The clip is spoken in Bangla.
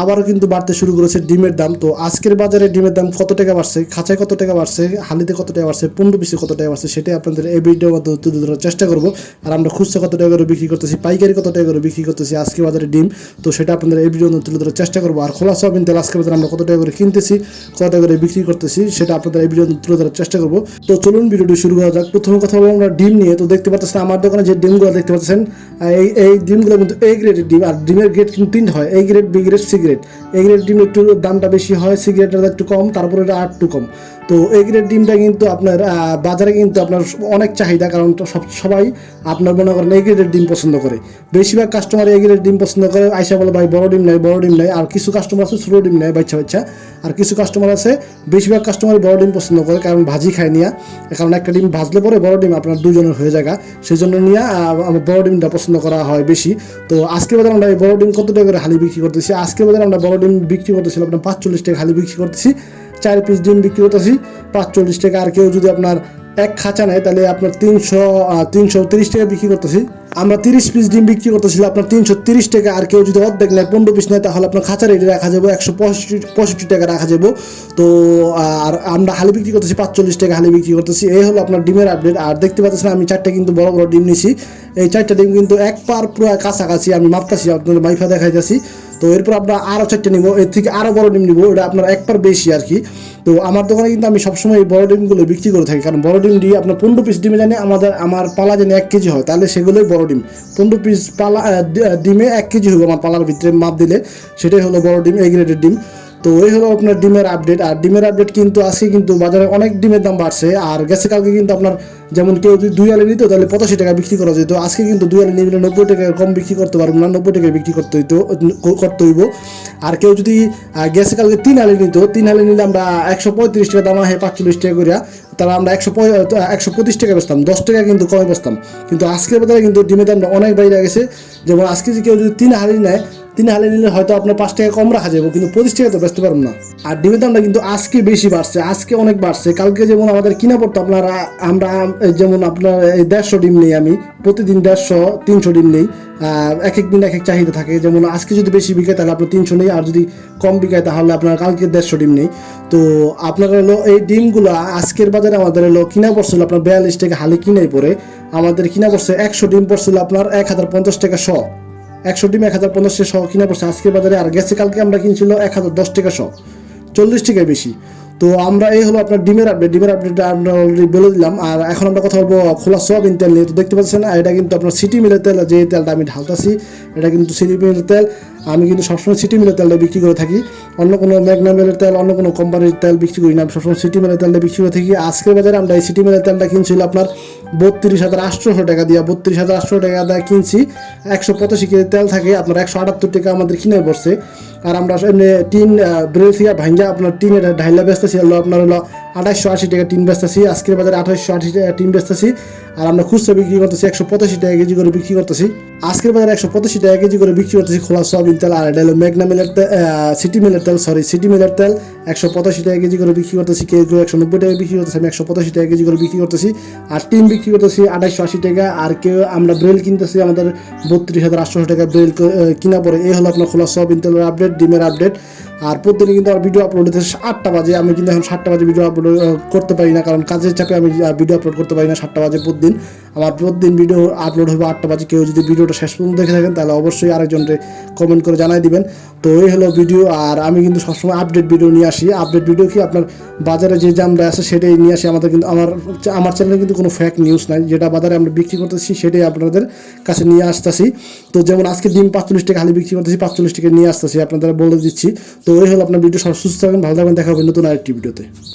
আবারও কিন্তু বাড়তে শুরু করেছে ডিমের দাম। তো আজকের বাজারে ডিমের দাম কত টাকা বাড়ছে? খাঁচায় কত টাকা বাড়ছে? হালিতে কত টাকা বাড়ছে? পনেরো পিসে কত টাকা বাড়ছে? সেটাই আপনাদের এই ভিডিওর মধ্যে তুলে ধরার চেষ্টা করব। আর আমরা খুচরা কত টাকা করে বিক্রি করতেছি? পাইকারি কত টাকা করে বিক্রি করতেছি আজকে বাজারে ডিম? তো সেটা আপনাদের এই ভিডিওর মধ্যে তুলে ধরার চেষ্টা করব। আর খোলা সয়াবিন তেল আজকে বাজারে আমরা কত টাকা করে কিনতেছি, কত টাকা করে বিক্রি করতেছি, সেটা আপনাদের এই ভিডিওর তুলে ধরার চেষ্টা করব। তো চলুন ভিডিওটি শুরু করা যাক। প্রথমে কথা বলব আমরা ডিম নিয়ে। তো দেখতে পাচ্ছেন, আমার দোকানে যে ডিমগুলো দেখতে পাচ্ছেন, এই এই ডিমগুলো কিন্তু এই গ্রেডের ডিম। আর ডিমের গ্রেড কিন্তু তিনটা হয়। এই grade B grade C A grade ডিম একটু দামটা বেশি হয় সি গ্রেডটা একটু কম, তারপরে এটা আর একটু কম। তো এ গ্রেড ডিমটা কিন্তু আপনার বাজারে কিন্তু আপনার অনেক চাহিদা, কারণ সব, সবাই আপনার মনে করেন এ গ্রেডের ডিম পছন্দ করে। বেশিরভাগ কাস্টমার এ গ্রেড ডিম পছন্দ করে, আইসা বলে, ভাই, বড় ডিম নেই, বড় ডিম নেই। আর কিছু কাস্টমার আছে, ছোটো ডিম নেয়, বাচ্চা বাচ্চা। আর কিছু কাস্টমার আছে, বেশিরভাগ কাস্টমার বড় ডিম পছন্দ করে, কারণ ভাজি খায় নিয়ে। কারণ একটা ডিম ভাজলে পরে বড় ডিম আপনার দুজনের হয়ে যায় সেই জন্য নিয়ে আমার বড় ডিমটা পছন্দ করা হয় বেশি। তো আজকে বাজারে আমরা এই বড় ডিম কত টাকা করে হালি বিক্রি করতেছি? আজকে বাজারে আমরা বড় ডিম বিক্রি করতেছিলাম আপনার পাঁচচল্লিশ টাকা হালি বিক্রি করতেছি। চার পিস ডিম বিক্রি করতেছি। পাঁচচল্লিশ টাকা। আর কেউ যদি আপনার এক খাঁচা নেয়, তাহলে আপনার তিনশো তিনশো তিরিশ টাকা বিক্রি করতেছি। আমরা তিরিশ পিস ডিম বিক্রি করতেছিল আপনার তিনশো তিরিশ টাকা। আর কেউ যদি অর্ধেক নেয়, পনেরো পিস নেয়, তাহলে আপনার খাঁচা রেটে রাখা যাব একশো পঁয়ষট্টি পঁয়ষট্টি টাকা রাখা যাব। তো আর আমরা হালি বিক্রি করতেছি, পাঁচচল্লিশ টাকা হালি বিক্রি করতেছি। এই হলো আপনার ডিমের আপডেট আর দেখতে পাচ্ছেন, আমি চারটে কিন্তু বড় বড় ডিম নিছি। এই চারটা ডিম কিন্তু এক পার পুরো কাছাকাছি আমি মাপতাছি, আপনাদের মাইফা দেখাইতেছি। তো এরপর আমরা আরও চারটে নিবো। এর থেকে আরও বড় ডিম নিবো ওটা আপনার এক পার বেশি আর কি তো আমার দোকানে কিন্তু আমি সবসময় এই বড় ডিমগুলো বিক্রি করে থাকি, কারণ বড় ডিম দিয়ে আপনার পনেরো পিস ডিমে জানি আমাদের, আমার পালা জানি এক কেজি হয়, তাহলে সেগুলোই বড় ডিম। পনেরো পিস পালা ডিমে এক কেজি হবে আমার পালার ভিতরে মাপ দিলে, সেটাই হলো বড় ডিম এই গ্রেডের ডিম। তো ওই হলো আপনার ডিমের আপডেট আর ডিমের আপডেট কিন্তু আজকে কিন্তু বাজারে অনেক ডিমের দাম বাড়ছে, আর গেছে কালকে কিন্তু আপনার যেমন কেউ যদি দুই আলে নিত, তাহলে পঁচাশি টাকা বিক্রি করা যেত। আজকে কিন্তু দুই আলে নিলে নব্বই টাকা কম বিক্রি করতে পারব না, নব্বই টাকায় বিক্রি করতে হইতো, করতে হইব। আর কেউ যদি গেছে কালকে তিন আলে নিত, তিন আলে নিলে আমরা একশো পঁয়ত্রিশ টাকা দাম হয় পাঁচচল্লিশ টাকা করিয়া তারা আমরা একশো একশো পঁচিশ টাকা বেচতাম, দশ টাকা কিন্তু কমে বেচতাম। কিন্তু আজকের বাজারে কিন্তু ডিমের দামটা অনেক বাইরে গেছে। যেমন আজকে যে কেউ যদি তিন হালি নেয়, তিন হালি নিলে হয়তো আপনার পাঁচ টাকা কম রাখা যাবে কিন্তু পঁচিশ টাকা তো বেচতে পারবেন না। আর ডিমের দামটা কিন্তু আজকে বেশি বাড়ছে, আজকে অনেক বাড়ছে। কালকে যেমন আমাদের কিনা পড়তো, আপনারা, আমরা যেমন আপনার এই দেড়শো ডিম নেই আমি, প্রতিদিন দেড়শো, তিনশো ডিম নেই এক এক দিন এক এক চাহিদা থাকে। যেমন আজকে যদি বেশি বিকায়, তাহলে আপনার তিনশো নেই, আর যদি কম বিকায়, তাহলে আপনার কালকে দেড়শো ডিম নেই। তো আপনার হলো এই ডিমগুলো আজকের বাজারে আমাদের হলো কিনা পড়ছিল আপনার বিয়াল্লিশ টাকা, হালে কিনাই পড়ে। আমাদের কিনা পড়ছে একশো ডিম পড়ছিল আপনার এক হাজার পঞ্চাশ টাকা শ। একশো ডিম, এক হাজার পঞ্চাশ টাকা শ কিনা পড়ছে আজকের বাজারে, আর গেছে কালকে আমরা কিনছিল এক হাজার দশ টাকা শ। চল্লিশ টাকায় বেশি। তো আমরা এই হলো আপনার ডিমের আপডেট ডিমের আপডেটটা আমরা অলরেডি বলে দিলাম। আর এখন আমরা কথা বলব খোলা সোয়াবিন তেল নিয়ে। তো দেখতে পাচ্ছেন এটা কিন্তু আপনার সিটি মিলের তেল যে তেলটা আমি ঢালতাছি, এটা কিন্তু সিটি মিলের তেল। আমি কিন্তু সবসময় সিটি মিলের তেলটা বিক্রি করে থাকি। অন্য কোনো ম্যাগনা মিলের তেল, অন্য কোনো কোম্পানির তেল বিক্রি করি না। আমি সবসময় সিটি মিলের তেলটা বিক্রি করে থাকি। আজকের বাজারে আমরা এই সিটি মিলের তেলটা কিনছিল আপনার বত্রিশ হাজার আটশোশো টাকা দিয়ে। বত্রিশ হাজার আটশো টাকা দিয়ে কিনছি। একশো পঁচাশি কেজি তেল থাকে, আপনার একশো আটাত্তর টাকা আমাদের কিনে পড়ছে আর আমরা টিন ব্রেল থেকে ভাঙ্গা আপনার টিনের ঢাইলা বেচতেছি ছিল আপনার হলো আঠাশশো আশি টাকা টিন বেচতেছি, আজকের বাজারে আঠাশশো আশি টাকা টিন বেচতেছি, আর আমরা খুচরা বিক্রি করতেছি একশো পঁচাশি টাকা কেজি করে বিক্রি করতেছি। আজকের বাজারে একশো পঁচাশি টাকা কেজি করে বিক্রি করতেছি খোলা সয়াবিন তেল, আর এটা মেঘনা মিলের তেল সিটি মিলের তেল সরি সিটি মিলের তেল। একশো পঁচাশি টাকা কেজি করে বিক্রি করতেছি, কেউ কেউ একশো নব্বই টাকা বিক্রি করতেছি, আমি একশো পঁচাশি টাকা কেজি করে বিক্রি করতেছি। আর টিন বিক্রি করতেছি আঠাশশো আশি টাকা, আর কেউ আমরা ব্রেল কিনতেছি, আমাদের বত্রিশ হাজার আটশো টাকা ব্রেল কিনা পরে। এই হলো আপনার খোলা সয়াবিন তেলের আপডেট ডিমের আপডেট আর প্রতিদিন কিন্তু আমার ভিডিও আপলোড হচ্ছে আটটা বাজে। আমি কিন্তু এখন সাতটা বাজে ভিডিও আপলোড করতে পারি না, কারণ কাজের চাপে আমি ভিডিও আপলোড করতে পারি না সাতটা বাজে প্রতিদিন। আমার প্রতিদিন ভিডিও আপলোড হবে আটটা বাজে। কেউ যদি ভিডিওটা শেষ পর্যন্ত দেখে থাকেন, তাহলে অবশ্যই আরেকজনকে কমেন্ট করে জানাই দিবেন। তো এই হলো ভিডিও আর আমি কিন্তু সবসময় আপডেট ভিডিও নিয়ে আসি। আপডেট ভিডিও কি আপনার বাজারে যে জামটা আছে, সেটাই নিয়ে আসি। আমাদের কিন্তু, আমার আমার চ্যানেলে কিন্তু কোনো ফ্যাক নিউজ নাই। যেটা বাজারে আমরা বিক্রি করতেছি, সেটাই আপনাদের কাছে নিয়ে আসতেছি। তো যেমন আজকে ডিম পাঁচচল্লিশ টাকা খালি বিক্রি করতেছি, পাঁচচল্লিশ টাকা নিয়ে আসতেছি, আপনাদের বলে দিচ্ছি। তো এই হলো আপনার ভিডিও সব সুস্থ থাকবেন, ভালো থাকবেন, দেখা হবে নতুন আরেকটি ভিডিওতে